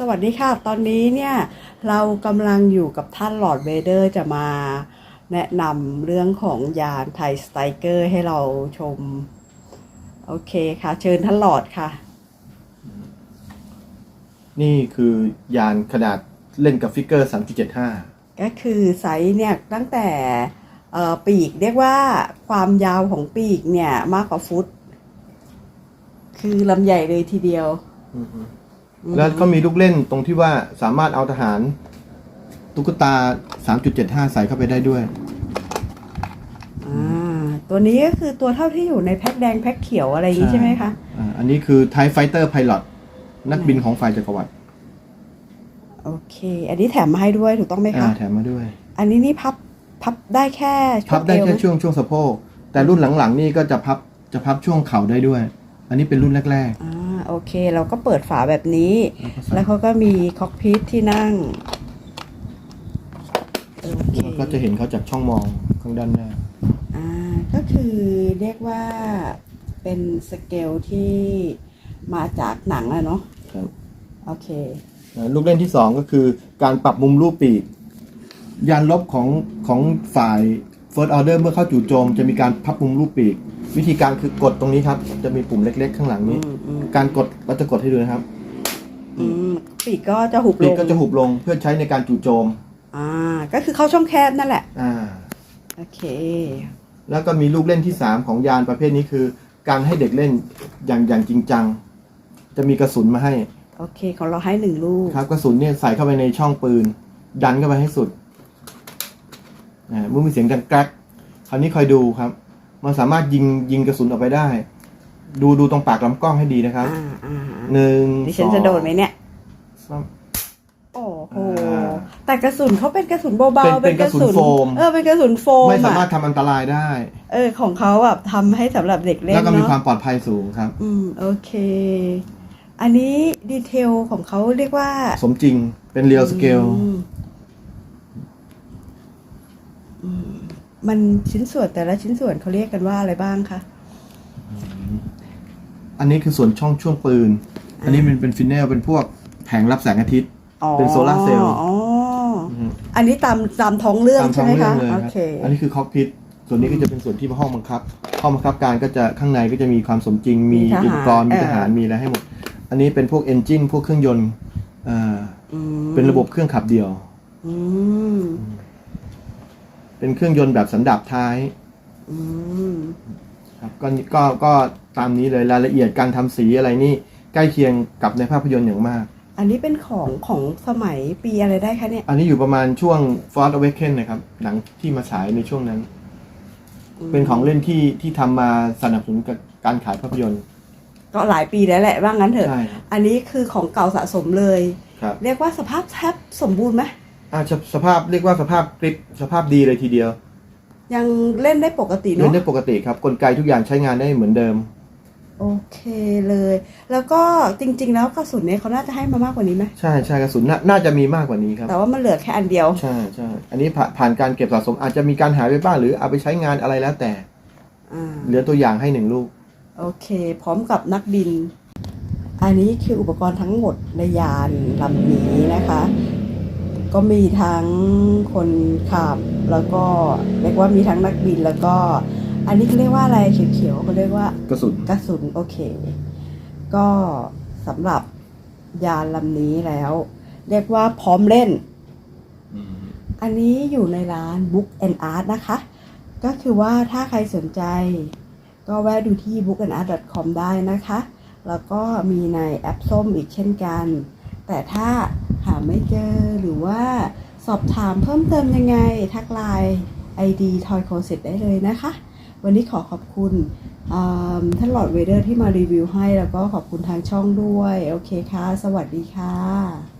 สวัสดีค่ะ ตอนนี้เนี่ยเรากำลังอยู่กับท่านหลอร์ดเวเดอร์จะมาแนะนำเรื่องของยานไทยสไตรเกอร์ให้เราชม โอเคค่ะ เชิญท่านหลอร์ดค่ะ นี่คือยานขนาดเล่นกับฟิกเกอร์ 3.75 ก็คือไซส์เนี่ยตั้งแต่เอ่อปีกเรียกว่าความยาวของปีกเนี่ยมากกว่าฟุต คือลำใหญ่เลยทีเดียว แล้วก็มีลูกเล่นตรงที่ว่าสามารถเอาทหาร ตุ๊กตา 3.75 ใส่เข้าไปได้ด้วย อ่า ตัวนี้ก็คือตัวเท่าที่อยู่ในแพ็คแดงแพ็คเขียวอะไรอย่างนี้ใช่ใช่ไหมคะอ่าอันนี้คือ TIE Fighter Pilot นักบินของฝ่ายจักรวรรดิโอเค อันนี้แถมมาให้ด้วยถูกต้องไหมอ่าคะ แถมมาด้วย อันนี้นี่พับพับได้แค่ช่วงพับได้เอวแค่หมช่วงช่วงสะโพกแต่รุ่นหลังๆนี่ก็จะพับจะพับช่วงเข่าได้ด้วย อันนี้เป็นรุ่นแรก อ่า โอเค เราก็เปิดฝาแบบนี้ๆแล้วเขาก็มีคอกพิทที่นั่งโอเคแล้วก็จะเห็นเขาจากช่องมองข้างด้านหน้า อ่า ก็คือเรียกว่าเป็นสเกลที่มาจากหนังอะเนาะครับ โอเคอ่าลูกเล่นที่สองก็คือการปรับมุมรูปปีก ยานลบของของฝ่าย First Order เมื่อเข้าจู่โจมจะมีการพับมุมรูปปีก วิธีการคือกดตรงนี้ครับ จะมีปุ่มเล็กๆ ข้างหลังนี้อืมอืมการกดเราจะกดให้ดูนะครับอืมปีกก็จะหุบลปีกงก็จะหุบลงเพื่อใช้ในการจู่โจม อ่า ก็คือเข้าช่องแคบนั่นแหละ อ่า โอเค แล้วก็มีลูกเล่นที่ 3 ของยานประเภทนี้คือ การให้เด็กเล่นอย่างอย่างจริงจัง จะมีกระสุนมาให้ โอเค ของเราให้หนึ่งลูก ครับ กระสุนเนี่ยใส่เข้าไปในช่องปืน ดันเข้าไปให้สุดอ่า เมื่อมีเสียงดังแกรกคราวนี้คอยดูครับ มันสามารถยิงยิงกระสุนออกไปได้ ดูดูตรงปากลำกล้องให้ดีนะครับอ่าอ่าหนึ่งดิฉันจะโดนไหมเนี่ยสามโอ้โหอ่าแต่กระสุนเขาเป็นกระสุนเบาๆเป็นเป็นกระสุนโฟมเออเป็นกระสุนโฟมไม่สามารถอะทำอันตรายได้ เออ ของเขาแบบทำให้สำหรับเด็กเล่นแล้วก็มีเนาะความปลอดภัยสูงครับ อืมโอเค อันนี้ดีเทลของเขาเรียกว่า สมจริงเป็นเรียลสเกลอื มอืมมันชิ้นส่วนแต่ละชิ้นส่วนเขาเรียกกันว่าอะไรบ้างคะ อันนี้คือส่วนช่องช่วงปืน อันนี้มันเป็นฟินเนลเป็นพวกแผงรับแสงอาทิตย์อ๋อเป็นโซลาร์เซลล์อ๋ออือฮึอันนี้ตามตามท้องเรื่องตามใช่ท้องไหมเรื่อคะงเลยโอครับเค อันนี้คือคอกพิทส่วนนี้ก็จะเป็นส่วนที่ห้องบังคับ ห้องบังคับการก็จะข้างในก็จะมีความสมจริง มีมีทหารอุปกรณ์ มีเออทหาร มีอะไรให้หมด อันนี้เป็นพวกเอนจินพวกเครื่องยนต์อ่าอืมเป็นระบบเครื่องขับเดี่ยว อืม เป็นเครื่องยนต์แบบสันดาปท้ายอืมครับก็ก็ก็ตามนี้เลยรายละเอียดการทำสีอะไรนี่ใกล้เคียงกับในภาพยนตร์อย่างมาก อันนี้เป็นของของสมัยปีอะไรได้คะเนี่ย อันนี้อยู่ประมาณช่วง Force Awakens นะครับ หนังที่มาฉายในช่วงนั้น เป็นของเล่นที่ที่ทำมาสนับสนุนกับการขายภาพยนตร์ก็หลายปีแล้วแหละว่างั้นเถอะ ใช่ครับอันนี้คือของเก่าสะสมเลย ครับ เรียกว่าสภาพแทบสมบูรณ์ไหม อาสสภาพเรียกว่าสภาพกริปสภาพดีเลยทีเดียว ยังเล่นได้ปกติเล่เนาะนได้ปกติครับ กลไกทุกอย่างใช้งานได้เหมือนเดิม โอเคเลย แล้วก็จริง ๆ แล้วกระสุนเนี่ยเขาน่าจะให้มามากกว่านี้ไหมใช่ใช่กระสุนน่าน่าจะมีมากกว่านี้ครับ แต่ว่ามันเหลือแค่อันเดียว ใช่ใช่อันนี้ผ่าผ่านการเก็บสะสมอาจจะมีการหายไปบ้างหรือเอาไปใช้งานอะไรแล้วแต่ อ่า เหลือตัวอย่างให้หนึ่งลูก โอเค พร้อมกับนักบิน อันนี้คืออุปกรณ์ทั้งหมดในยานลำนี้นะคะ ก็มีทั้งคนขับแล้วก็เรียกว่ามีทั้งนักบินแล้วก็ อันนี้เขาเรียกว่าอะไรเขียวๆเขาเรียกว่ากระสุนกระสุนโอเค ก็สำหรับยานลำนี้แล้ว เรียกว่าพร้อมเล่น อันนี้อยู่ในร้าน Book and Art นะคะ ก็คือว่าถ้าใครสนใจ ก็แวะดูที่ bookandart.com ได้นะคะ แล้วก็มีในแอปส้มอีกเช่นกัน แต่ถ้าหาไม่เจอหรือว่าสอบถามเพิ่มเติมยังไง ทักไลน์ ID Toy Closet ได้เลยนะคะ วันนี้ขอขอบคุณท่านหลอดเวเดอร์ที่มารีวิวให้แล้วก็ขอบคุณทางช่องด้วย โอเคค่ะ สวัสดีค่ะ